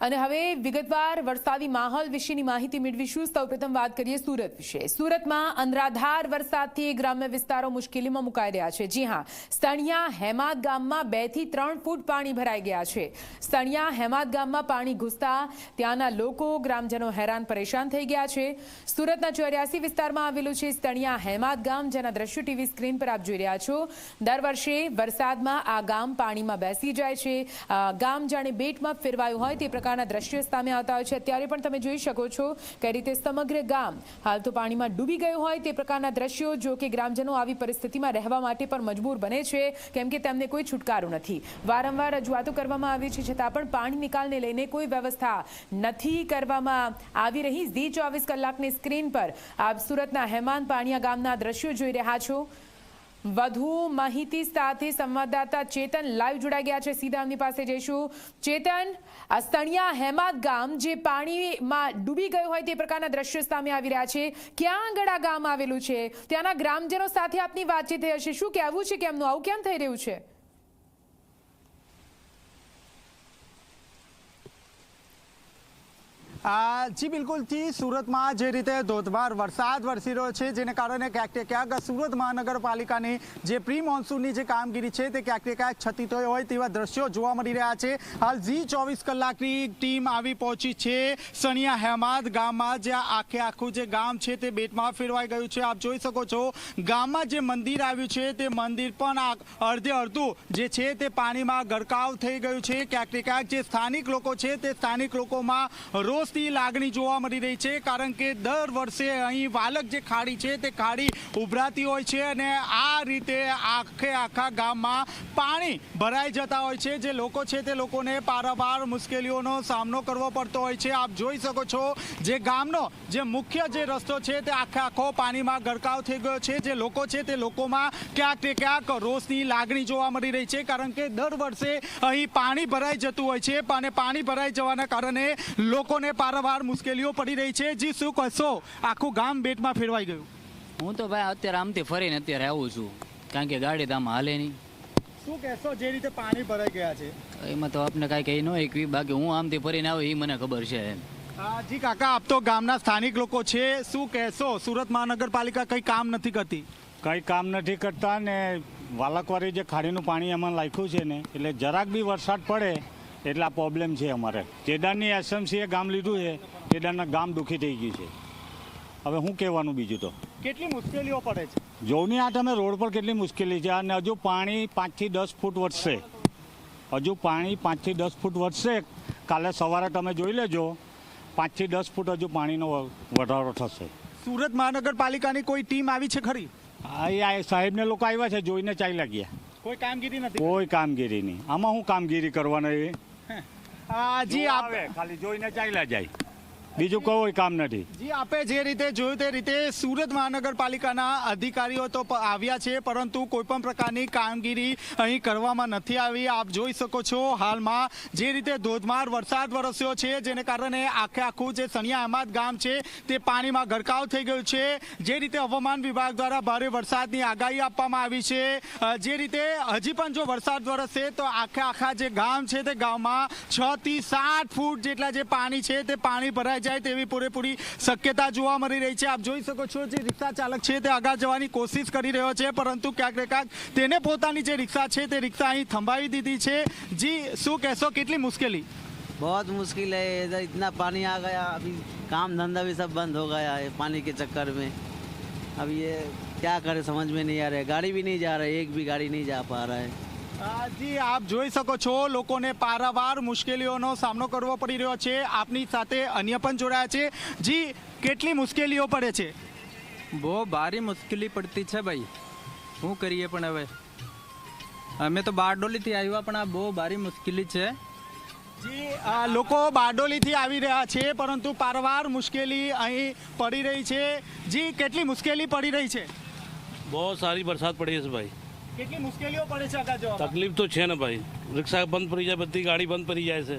અને હવે વિગતવાર વરસાદી માહોલ વિશેની માહિતી મેળવીશું. સૌપ્રથમ વાત કરીએ સુરત વિશે. સુરતમાં અનરાધાર વરસાદથી ગ્રામ્ય વિસ્તારો મુશ્કેલીમાં મુકાઈ રહ્યા છે. જી હા સણિયા હેમાદ ગામમાં બેથી ત્રણ ફૂટ પાણી ભરાઈ ગયા છે. સણિયા હેમાદ ગામમાં પાણી ઘૂસતા ત્યાંના લોકો, ગ્રામજનો હેરાન પરેશાન થઈ ગયા છે. સુરતના ચોર્યાસી વિસ્તારમાં આવેલું છે સણિયા હેમાદ ગામ, જેના દ્રશ્યો ટીવી સ્ક્રીન પર આપ જોઈ રહ્યા છો. દર વર્ષે વરસાદમાં આ ગામ પાણીમાં બેસી જાય છે. ગામ જાણે બેટમાં ફેરવાયું હોય તે પ્રકારના દ્રશ્યો સામે આવતા હોય છે. અત્યારે પણ તમે જોઈ શકો છો કઈ રીતે સમગ્ર ગામ હાલ તો પાણીમાં ડૂબી ગયું હોય તે પ્રકારના દ્રશ્યો જો કે ગ્રામજનો આવી પરિસ્થિતિમાં રહેવા માટે પણ મજબૂર બને છે, કેમ કે તેમને કોઈ છુટકારો નથી. વારંવાર રજૂઆતો કરવામાં આવી છે, છતાં પણ પાણી નિકાલને લઈને કોઈ વ્યવસ્થા નથી કરવામાં આવી રહી. ઝી ચોવીસ કલાકની સ્ક્રીન પર આપ સુરતના હેમાન પાણીયા ગામના દ્રશ્યો જોઈ રહ્યા છો. વધુ માહિતી સાથે સંવાદદાતા ચેતન લાઈવ જોડાઈ ગયા છે. સીધા એમની પાસે જઈશું. ચેતન, આ સણિયા હેમાદ ગામ જે પાણીમાં ડૂબી ગયું હોય તે પ્રકારના દ્રશ્યો સામે આવી રહ્યા છે. ક્યાં આગળ આ ગામ આવેલું છે? ત્યાંના ગ્રામજનો સાથે આપની વાતચીત થઈ હશે. શું કહેવું છે કે એમનું આવું કેમ થઈ રહ્યું છે? જી બિલકુલથી સુરતમાં જે રીતે ધોધમાર વરસાદ વરસી રહ્યો છે, જેને કારણે ક્યાંક ક્યાંક સુરત મહાનગરપાલિકાની જે પ્રી મોન્સૂનની જે કામગીરી છે, તે ક્યાંક ક્યાંક છતીત હોય તેવા દ્રશ્યો જોવા મળી રહ્યા છે. હાલ ઝી ચોવીસ કલાકની ટીમ આવી પહોંચી છે સણિયા હેમાદ ગામમાં, જ્યાં આખે આખું જે ગામ છે તે બેટમાં ફેરવાઈ ગયું છે. આપ જોઈ શકો છો, ગામમાં જે મંદિર આવ્યું છે, તે મંદિર પણ અડધે અડધું જે છે તે પાણીમાં ગરકાવ થઈ ગયું છે. ક્યાંક ક્યાંક જે સ્થાનિક લોકો છે, તે સ્થાનિક લોકોમાં રોષની લાગણી જોવા મળી રહી છે, કારણ કે દર વર્ષે અહીં વાલક જે ખાડી છે, તે ખાડી ઉભરાતી હોય છે અને આ રીતે આખે આખા ગામમાં પાણી ભરાઈ જતા હોય છે. જે લોકો છે, તે લોકોને પારાવાર મુશ્કેલીઓનો સામનો કરવો પડતો હોય છે. આપ જોઈ શકો છો, જે ગામનો જે મુખ્ય જે રસ્તો છે, તે આખે આખો પાણીમાં ગરકાવ થઈ ગયો છે. જે લોકો છે, તે લોકોમાં ક્યાંક તે ક્યાંક રોષની લાગણી જોવા મળી રહી છે, કારણ કે દર વર્ષે અહીં પાણી ભરાઈ જતું હોય છે. અને પાણી ભરાઈ જવાના કારણે લોકોને પારાવાર મુશ્કેલીઓ પડી રહી છે. જી શું કહેશો? આખું ગામ બેટમાં ફેરવાઈ ગયું. હું તો ભાઈ અત્યારે આમથી ફરીને અત્યારે આવું છું. કારણ કે ગાડી તો આમ હાલે નહીં. શું કહેશો? જે રીતે પાણી ભરાઈ ગયા છે. એમાં તો આપને કાંઈ કહી ન એકવી બાકી હું આમથી ફરીને આવું એ મને ખબર છે હા, જી કાકા આપ તો ગામના સ્થાનિક લોકો છે. શું કહેશો? સુરત મહાનગરપાલિકા કંઈ કામ નથી કરતી? કંઈ કામ નથી કરતા ને વાલકવારી જે ખાડીનું પાણી એમાં લાખ્યું છે ને એટલે જરાક બી વરસાદ પડે એટલે પ્રોબ્લેમ છે અમારે. કેદારની એસએમસીએ ગામ લીધું છે કેદારના ગામ દુઃખી થઈ ગયું છે. હવે શું કહેવાનું બીજું તો? કેટલી મુશ્કેલીઓ પડે છે? જોની આ તમે રોડ પર કેટલી મુશ્કેલી છે? અને હજુ પાણી પાંચથી દસ ફૂટ વધશે. હજુ પાણી પાંચથી દસ ફૂટ વધશે. કાલે સવારે તમે જોઈ લેજો પાંચથી દસ ફૂટ હજુ પાણીનો વધારો થશે. સુરત મહાનગરપાલિકાની કોઈ ટીમ આવી છે ખરી? હા એ સાહેબને લોકો આવ્યા છે જોઈને ચાલ્યા ગયા. કોઈ કામગીરી નથી? કોઈ કામગીરી નહીં. આમાં હું કામગીરી કરવાના એ આ, જી આપ આવે ખાલી જોઈને ચાલ્યા જાય. બીજું કોઈ કામ નથી. જી, આપે જે રીતે જોયું તે રીતે સુરત મહાનગરપાલિકાના અધિકારીઓ તો આવ્યા છે, પરંતુ કોઈ પણ પ્રકારની કામગીરી અહીં કરવામાં નથી આવી. આપ જોઈ શકો છો હાલમાં જે રીતે ધોધમાર વરસાદ વરસ્યો છે, જેને કારણે આખે આખું જે સણિયા અહેમદ ગામ છે, તે પાણીમાં ગરકાવ થઈ ગયું છે. જે રીતે હવામાન વિભાગ દ્વારા ભારે વરસાદની આગાહી આપવામાં આવી છે. જે રીતે હજી પણ જો વરસાદ વરસશે તો આખે આખા જે ગામ છે તે ગામમાં છ થી સાત ફૂટ જેટલા જે પાણી છે તે પાણી ભરાઈ જાય તેવી પૂરેપૂરી શક્યતા જોવા મળી રહી છે આપ જોઈ શકો છો જે રિક્ષા ચાલક છે તે આગળ જવાની કોશિશ કરી રહ્યો છે પરંતુ ક્યાંક ને ક્યાંક તેને પોતાની જે રિક્ષા છે તે રિક્ષા અહીં થંભાવી દીધી છે જી શું કહેશો કેટલી મુશ્કેલી बहुत मुश्किल है इधर इतना पानी आ गया अभी काम धंधा भी सब बंद हो गया है पानी के चक्कर में अब ये क्या करें समझ में नहीं आ रहा है गाड़ी भी नहीं जा रहा है एक भी गाड़ी नहीं जा पा रहा है અ, જી આપ જોઈ શકો છો લોકોને પારાવાર મુશ્કેલીઓનો સામનો કરવો પડી રહ્યો છે. આપની સાથે અન્ય પણ જોડાયા છે. જી કેટલી મુશ્કેલીઓ પડે છે? બહુ ભારી મુશ્કેલી પડતી છે ભાઈ. શું કરીએ પણ હવે? અમે તો બારડોલીથી આવ્યા પણ આ બહુ ભારી મુશ્કેલી છે. જી લોકો બારડોલીથી આવી રહ્યા છે પરંતુ પારવાર મુશ્કેલી અહીં પડી રહી છે. જી કેટલી મુશ્કેલી પડી રહી છે? બહુ સારી વરસાદ પડી છે ભાઈ. કેટલી મુશ્કેલીઓ પડે છે તકલીફ તો છે ને ભાઈ. રિક્ષા બંધ પડી જાય, બધી ગાડી બંધ પડી જાય છે.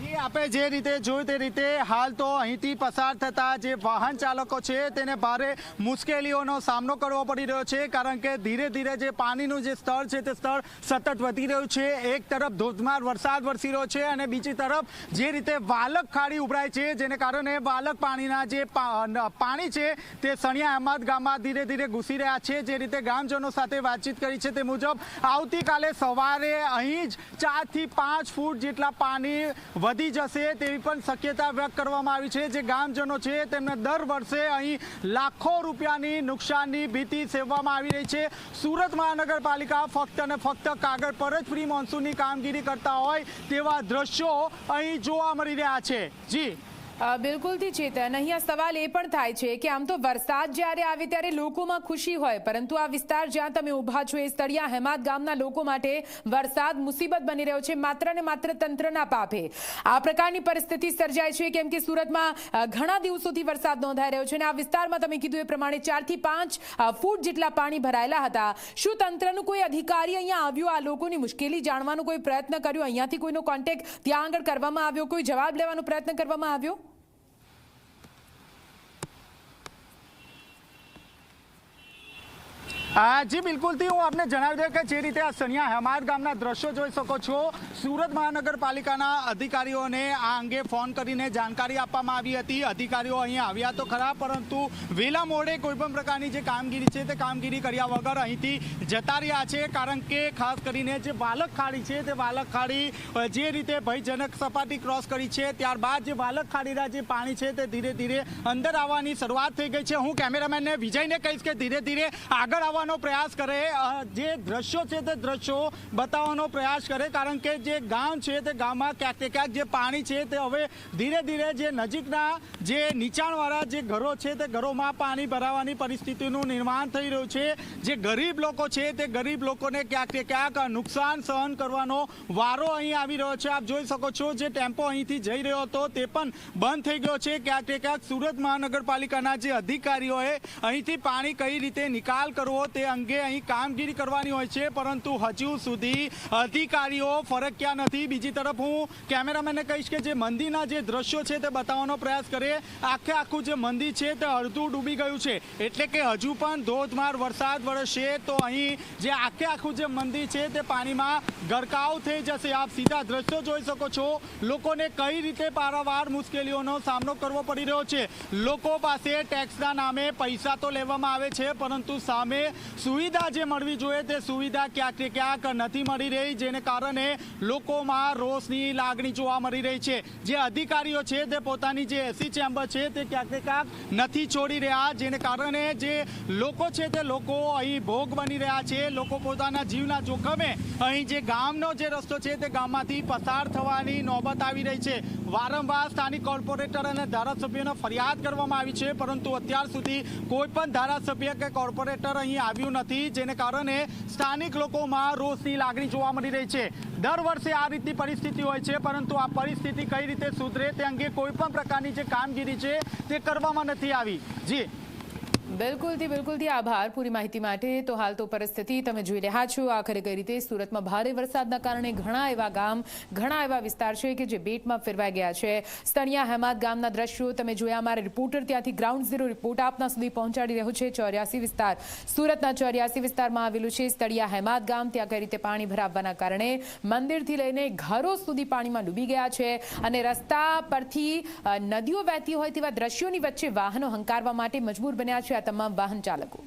જી આપે જે રીતે જોયું તે રીતે હાલ તો અહીંથી પસાર થતા જે વાહન ચાલકો છે તેને ભારે મુશ્કેલીઓનો સામનો કરવો પડી રહ્યો છે, કારણ કે ધીરે ધીરે જે પાણીનું જે સ્તર છે તે સ્તર સતત વધી રહ્યું છે. એક તરફ ધોધમાર વરસાદ વરસી રહ્યો છે અને બીજી તરફ જે રીતે વાલક ખાડી ઉભરાય છે, જેને કારણે વાલક પાણીના જે પાણી છે તે સણિયા અહેમદ ગામમાં ધીરે ધીરે ઘૂસી રહ્યા છે. જે રીતે ગામજનો સાથે વાતચીત કરી છે તે મુજબ આવતીકાલે સવારે અહીં જ ચારથી પાંચ ફૂટ જેટલા પાણી વધી જશે તેવી પણ શક્યતા વ્યક્ત કરવામાં આવી છે. જે ગામજનો છે, તેમને દર વર્ષે અહીં લાખો રૂપિયાની નુકસાનની ભીતિ સેવવામાં આવી રહી છે. સુરત મહાનગરપાલિકા ફક્ત અને ફક્ત કાગળ પર જ પ્રી મોન્સૂનની કામગીરી કરતા હોય તેવા દ્રશ્યો અહીં જોવા મળી રહ્યા છે. જી. બિલકુલથી ચેતન અહીંયા સવાલ એ પણ થાય છે કે આમ તો વરસાદ જ્યારે આવે ત્યારે લોકોમાં ખુશી હોય, પરંતુ આ વિસ્તાર જ્યાં તમે ઊભા છો એ સ્થળિયા હેમાદ ગામના લોકો માટે વરસાદ મુસીબત બની રહ્યો છે, માત્ર ને માત્ર તંત્રના પાપે. આ પ્રકારની પરિસ્થિતિ સર્જાય છે, કેમ કે સુરતમાં ઘણા દિવસોથી વરસાદ નોંધાઈ રહ્યો છે અને આ વિસ્તારમાં તમે કીધું એ પ્રમાણે ચારથી પાંચ ફૂટ જેટલા પાણી ભરાયેલા હતા. શું તંત્રનું કોઈ અધિકારી અહીંયા આવ્યું? આ લોકોની મુશ્કેલી જાણવાનો કોઈ પ્રયત્ન કર્યો? અહીંયાથી કોઈનો કોન્ટેક્ટ ત્યાં આગળ કરવામાં આવ્યો? કોઈ જવાબ લેવાનો પ્રયત્ન કરવામાં આવ્યો? જી બિલકુલથી હું આપને જણાવી દઉં કે જે રીતે આ સનિયા હેમાદ ગામના દ્રશ્યો જોઈ શકો છો. સુરત મહાનગરપાલિકાના અધિકારીઓને આ અંગે ફોન કરીને જાણકારી આપવામાં આવી હતી. અધિકારીઓ અહીં આવ્યા તો ખરા, પરંતુ વેલા મોડે કોઈપણ પ્રકારની જે કામગીરી છે તે કામગીરી કર્યા વગર અહીંથી જતા રહ્યા છે. કારણ કે ખાસ કરીને જે વાલક ખાડી છે, તે વાલક ખાડી જે રીતે ભયજનક સપાટી ક્રોસ કરી છે, ત્યારબાદ જે વાલક ખાડીના જે પાણી છે તે ધીરે ધીરે અંદર આવવાની શરૂઆત થઈ ગઈ છે. હું કેમેરામેનને વિજયને કહીશ કે ધીરે ધીરે આગળ આવવાનો પ્રયાસ કરે જે દ્રશ્યો છે તે દ્રશ્યો બતાવવાનો પ્રયાસ કરે, કારણ કે જે ગામ છે તે ગામમાં ક્યાંક ક્યાંક જે પાણી છે તે હવે ધીરે ધીરે જે નજીકના જે નીચાણવાળા જે ઘરો છે તે ઘરોમાં પાણી ભરાવાની પરિસ્થિતિનું નિર્માણ થઈ રહ્યું છે. જે ગરીબ લોકો છે તે ગરીબ લોકોને ક્યાંક ક્યાંક નુકસાન સહન કરવાનો વારો અહીં આવી રહ્યો છે. આપ જોઈ શકો છો જે ટેમ્પો અહીંથી જઈ રહ્યો હતો તે પણ બંધ થઈ ગયો છે. ક્યાંક ક્યાંક સુરત મહાનગરપાલિકાના જે અધિકારીઓએ અહીંથી પાણી કઈ રીતે નિકાલ કરવો તે અંગે અહીં કામગીરી કરવાની હોય છે, પરંતુ હજુ સુધી અધિકારીઓ ફરક્યા નથી. બીજી તરફ હું કેમેરામેનને કહીશ કે જે મંદિરના જે દ્રશ્યો છે તે બતાવવાનો પ્રયાસ કરીએ આખે આખું જે મંદિર છે તે અડધું ડૂબી ગયું છે. એટલે કે હજુ પણ ધોધમાર વરસાદ વરસશે તો અહીં જે આખે આખું જે મંદિર છે તે પાણીમાં ગરકાવ થઈ જશે. આપ સીધા દ્રશ્યો જોઈ શકો છો. લોકોને કઈ રીતે પારાવાર મુશ્કેલીઓનો સામનો કરવો પડી રહ્યો છે? લોકો પાસે ટેક્સના નામે પૈસા તો લેવામાં આવે છે, પરંતુ સામે સુવિધા જે મળવી જોઈએ તે સુવિધા ક્યાંક ક્યાંક નથી મળી રહી, જેને કારણે લોકોમાં રોષની લાગણી જોવા મળી રહી છે. જે અધિકારીઓ છે તે પોતાની જે એસી ચેમ્બર છે તે ક્યાંક ક્યાંક નથી છોડી રહ્યા, જેને કારણે જે લોકો છે તે લોકો અહીં ભોગ બની રહ્યા છે. લોકો પોતાના જીવના જોખમે અહીં જે ગામનો જે રસ્તો છે તે ગામમાંથી પસાર થવાની નોબત આવી રહી છે. વારંવાર સ્થાનિક કોર્પોરેટર અને ધારાસભ્યોને ફરિયાદ કરવામાં આવી છે, પરંતુ અત્યાર સુધી કોઈ પણ ધારાસભ્ય કે કોર્પોરેટર અહીં આવ્યું નથી, જેને કારણે સ્થાનિક લોકોમાં રોષની લાગણી જોવા મળી રહી છે. દર વર્ષે આ રીતની પરિસ્થિતિ હોય છે, પરંતુ આ પરિસ્થિતિ કઈ રીતે સુધરે તે અંગે કોઈ પણ પ્રકારની જે કામગીરી છે તે કરવામાં નથી આવી. જી. બિલકુલથી બિલકુલથી આભાર પૂરી માહિતી માટે. તો હાલ તો પરિસ્થિતિ તમે જોઈ રહ્યા છો. આખરે કઈ રીતે સુરતમાં ભારે વરસાદના કારણે ઘણા એવા ગામ, ઘણા એવા વિસ્તાર છે કે જે બેટમાં ફેરવાઈ ગયા છે. સ્તણિયા હેમાદ ગામના દ્રશ્યો તમે જોયા. અમારા રિપોર્ટર ત્યાંથી ગ્રાઉન્ડ ઝીરો રિપોર્ટ આપના સુધી પહોંચાડી રહ્યો છે. ચોર્યાસી વિસ્તાર, સુરતના ચોર્યાસી વિસ્તારમાં આવેલું છે. સ્તળિયા હેમાદ ગામ, ત્યાં કઈ રીતે પાણી ભરાવવાના કારણે મંદિરથી લઈને ઘરો સુધી પાણીમાં ડૂબી ગયા છે અને રસ્તા પરથી નદીઓ વહેતી હોય તેવા દ્રશ્યોની વચ્ચે વાહનો હંકારવા માટે મજબૂર બન્યા છે. આ તમામ વાહન ચાલકો